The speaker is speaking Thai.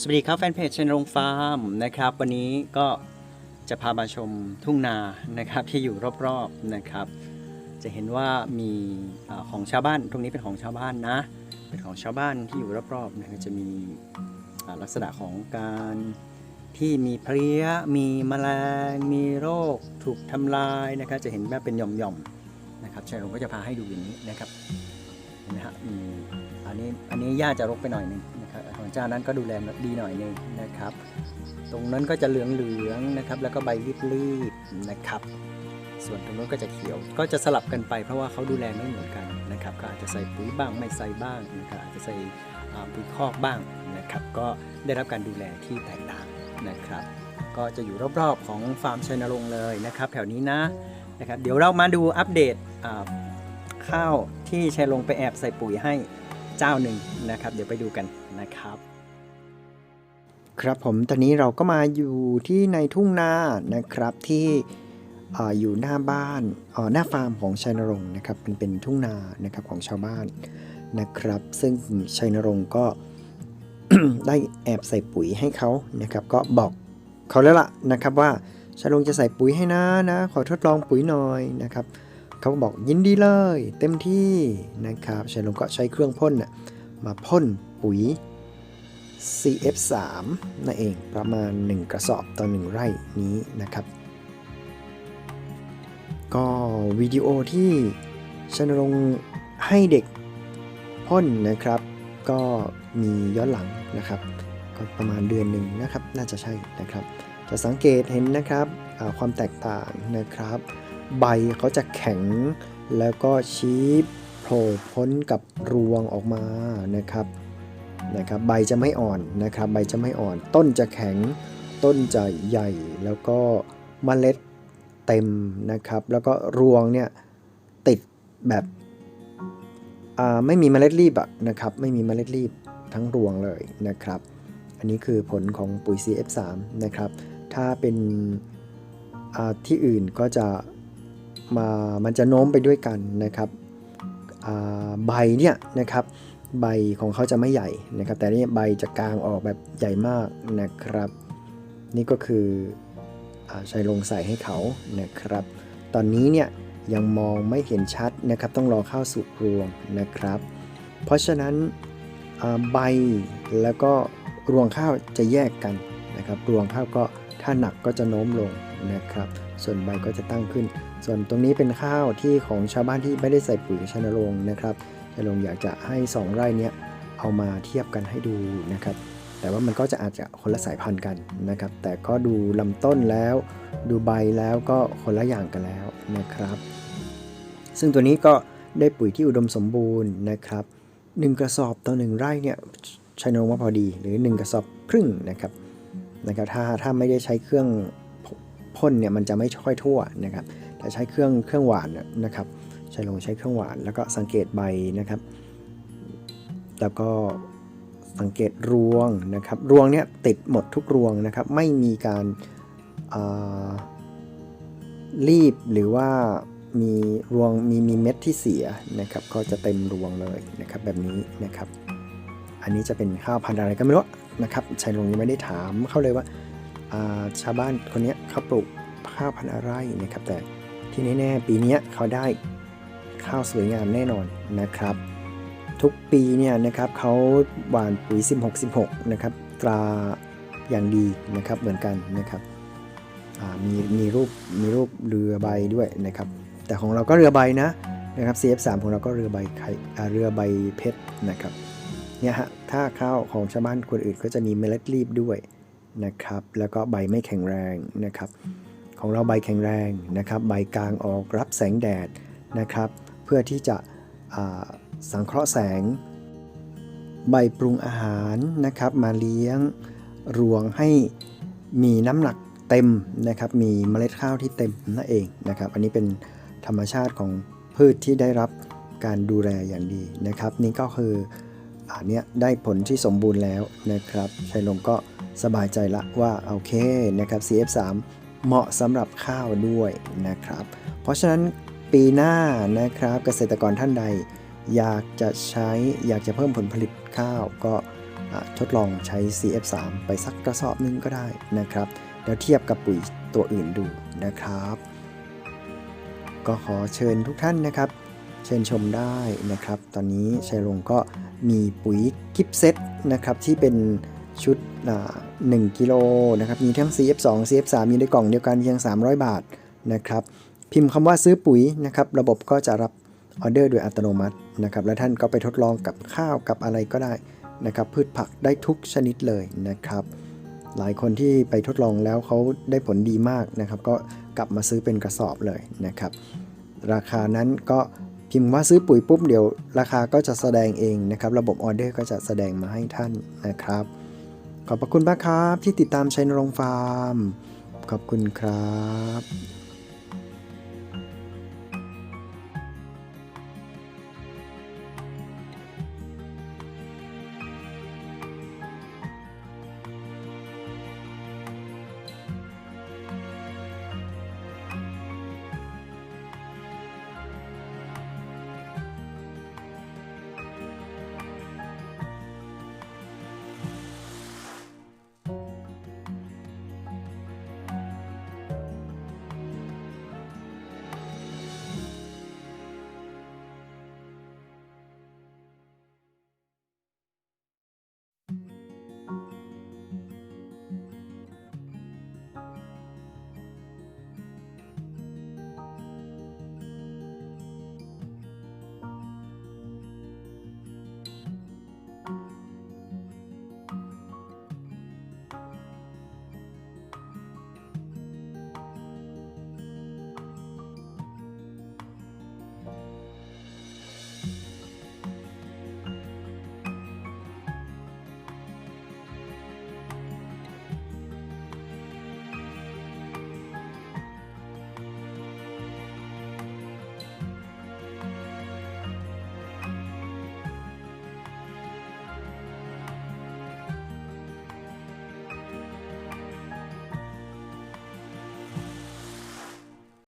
สวัสดีครับแฟนเพจเชนรงฟาร์มนะครับ วันนี้ก็จะพามาชมทุ่งนานะครับที่อยู่รอบๆนะครับ จะเห็นว่ามีอของชาวบ้านตรงนี้เป็นของชาวบ้านนะ เป็นของชาวบ้านที่อยู่รอบๆนะครับจะมีลักษณะของการที่มีเพลี้ยมีแมลง มีโรคถูกทำลายนะครับจะเห็นแบบเป็นหย่อมๆนะครับชายรงก็จะพาให้ดูอย่างนี้นะครับเห็นไหมฮะมีอันนี้อันนี้หญ้าจะรกไปหน่อยนึง เจ้านั้นก็ดูแลดีหน่อยหนึงนะครับ ตรงนั้นก็จะเหลืองๆนะครับ แล้วก็ใบรีบๆนะครับ ส่วนตรงนู้นก็จะเขียว ก็จะสลับกันไปเพราะว่าเขาดูแลไม่เหมือนกันนะครับ ก็อาจจะใส่ปุ๋ยบ้างไม่ใส่บ้างนะครับอาจจะใส่ปุ๋ยคอกบ้างนะครับ ก็ได้รับการดูแลที่แตกต่างนะครับ ก็จะอยู่รอบๆของฟาร์มชัยนรงค์เลยนะครับ แถวนี้นะนะครับ เดี๋ยวเรามาดูอัปเดตข้าวที่ชัยรงไปแอบใส่ปุ๋ยให้ เจ้าหนึ่งนะครับ เดี๋ยวไปดูกันนะครับ ครับผมตอนนี้เราก็มาอยู่ที่ในทุ่งนานะครับที่ออยู่หน้าบ้านหน้าฟาร์มของชัยนรงค์นะครับเป็นเป็นทุ่งนานะครับของชาวบ้านนะครับ ซึ่งชัยนรงค์ก็ได้แอบใส่ปุ๋ยให้เขานะครับ ก็บอกเขาแล้วล่ะนะครับว่าชัยนรงค์จะใส่ปุ๋ยให้นะนะ ขอทดลองปุ๋ยหน่อยนะครับ เขาก็บอกยินดีเลย เต็มที่นะครับชัยนรงค์ก็ใช้เครื่องพ่นนะมาพ่นปุ๋ย CF3 นั่นเองประมาณ 1 กระสอบต่อ 1 ไร่นี้นะครับ ก็วิดีโอที่ชนรงค์ให้เด็กพ่นนะครับ ก็มีย้อนหลังนะครับ ก็ประมาณเดือนหนึ่งนะครับ น่าจะใช่นะครับ จะสังเกตเห็นนะครับความแตกต่างนะครับ ใบเขาจะแข็ง แล้วก็ชี้โผล่พ้นกับรวงออกมานะครับนะครับใบจะไม่อ่อนนะครับใบจะไม่อ่อน ต้นจะแข็งต้นจะใหญ่แล้วก็เมล็ดเต็มนะครับ แล้วก็รวงเนี่ยติดแบบอ่าไม่มีเมล็ดรีบอะนะครับไม่มีเมล็ดรีบทั้งรวงเลยนะครับ อันนี้คือผลของปุ๋ย CF3 นะครับ ถ้าเป็นที่อื่นก็จะ มามันจะโน้มไปด้วยกันนะครับใบเนี่ยนะครับใบของเขาจะไม่ใหญ่นะครับ แต่นี่ใบจะกลางออกแบบใหญ่มากนะครับ นี่ก็คืออชัยลงใส่ให้เขานะครับ ตอนนี้เนี่ยยังมองไม่เห็นชัดนะครับ ต้องรอเข้าสู่รวงนะครับ เพราะฉะนั้นใบแล้วก็รวงข้าวจะแยกกันนะครับ รวงข้าวก็ถ้าหนักก็จะโน้มลงนะครับ ส่วนใบก็จะตั้งขึ้น ส่วนตรงนี้เป็นข้าวที่ของชาวบ้านที่ไม่ได้ใส่ปุ๋ยชนรงนะครับจะลงอยากจะให้ 2 ไร่เนี้ยเอามาเทียบกันให้ดูนะครับ แต่ว่ามันก็จะอาจจะคนละสายพันธุ์กันนะครับ แต่ก็ดูลำต้นแล้ว ดูใบแล้วก็คนละอย่างกันแล้วนะครับ ซึ่งตัวนี้ก็ได้ปุ๋ยที่อุดมสมบูรณ์นะครับ 1 กระสอบต่อ 1 ไร่เนี่ยใช้นว่าพอดีหรือ 1 กระสอบครึ่งนะครับนะครับถ้าถ้าไม่ได้ใช้เครื่อง พ่นเนี่ยมันจะไม่ค่อยทั่วนะครับแต่ใช้เครื่องเครื่องหวานนะครับ ใช้ลงใช้เครื่องหวาน แล้วก็สังเกตใบนะครับ แล้วก็สังเกตรวงนะครับรวงเนี่ยติดหมดทุกรวงนะครับ ไม่มีการารีบหรือว่ามีรวงมีมีเม็ดที่เสียนะครับ ก็จะเต็มรวงเลยนะครับแบบนี้นะครับ อันนี้จะเป็นข้าวพันธุ์อะไรก็ไม่รู้นะครับชัยลงยังไม่ได้ถามเขาเลยว่า ชาวบ้านคนนี้เขาปลูกข้าวพันธุ์อะไรนะครับ แต่ที่แน่ๆปีนี้เขาได้ข้าวสวยงามแน่นอนนะครับ ทุกปีเนี่ยนะครับเขาหว่านปุ๋ย 16 16 นะครับ ตราอย่างดีนะครับเหมือนกันนะครับมีมีรูปมีรูปเรือใบด้วยนะครับ แต่ของเราก็เรือใบนะนะครับ CF3 ของเราก็เรือใบไข่เรือใบเพชรนะครับเนี่ยฮะถ้าข้าวของชาวบ้านคนอื่นก็จะมีเมล็ดรีบด้วย นะครับ แล้วก็ใบไม่แข็งแรงนะครับ ของเราใบแข็งแรงนะครับ ใบกลางออกรับแสงแดดนะครับ เพื่อที่จะสังเคราะห์แสง ใบปรุงอาหารนะครับ มาเลี้ยงรวงให้มีน้ำหนักเต็มนะครับ มีเมล็ดข้าวที่เต็มนั่นเองนะครับ อันนี้เป็นธรรมชาติของพืชที่ได้รับการดูแลอย่างดีนะครับ นี่ก็คืออันเนี้ยได้ผลที่สมบูรณ์แล้วนะครับชัยลงก็ สบายใจละว่าโอเคนะครับ CF3 เหมาะสำหรับข้าวด้วยนะครับ เพราะฉะนั้นปีหน้านะครับเกษตรกรท่านใด อยากจะใช้อยากจะเพิ่มผลผลิตข้าวก็ทดลองใช้ CF3 ไปสักกระสอบนึงก็ได้นะครับแล้วเทียบกับปุ๋ยตัวอื่นดูนะครับ ก็ขอเชิญทุกท่านนะครับ เชิญชมได้นะครับ ตอนนี้ชัยรงค์ก็มีปุ๋ยกิฟเซตนะครับที่เป็นชุดอ่า 1กิโลนะครับมีทั้ง CF2 CF3 มีในกล่องเดียวกันเพียง 300 บาทนะครับพิมพ์คำว่าซื้อปุ๋ยนะครับระบบก็จะรับออเดอร์โดยอัตโนมัตินะครับและท่านก็ไปทดลองกับข้าวกับอะไรก็ได้นะครับพืชผักได้ทุกชนิดเลยนะครับ หลายคนที่ไปทดลองแล้วเขาได้ผลดีมากนะครับก็กลับมาซื้อเป็นกระสอบเลยนะครับ ราคานั้นก็พิมพ์ว่าซื้อปุ๋ยปุ๊บเดี๋ยว ราคาก็จะแสดงเองนะครับ ระบบออเดอร์ก็จะแสดงมาให้ท่านนะครับ ขอบพระคุณมากครับที่ติดตามชัยนรงค์ฟาร์ม ขอบคุณครับ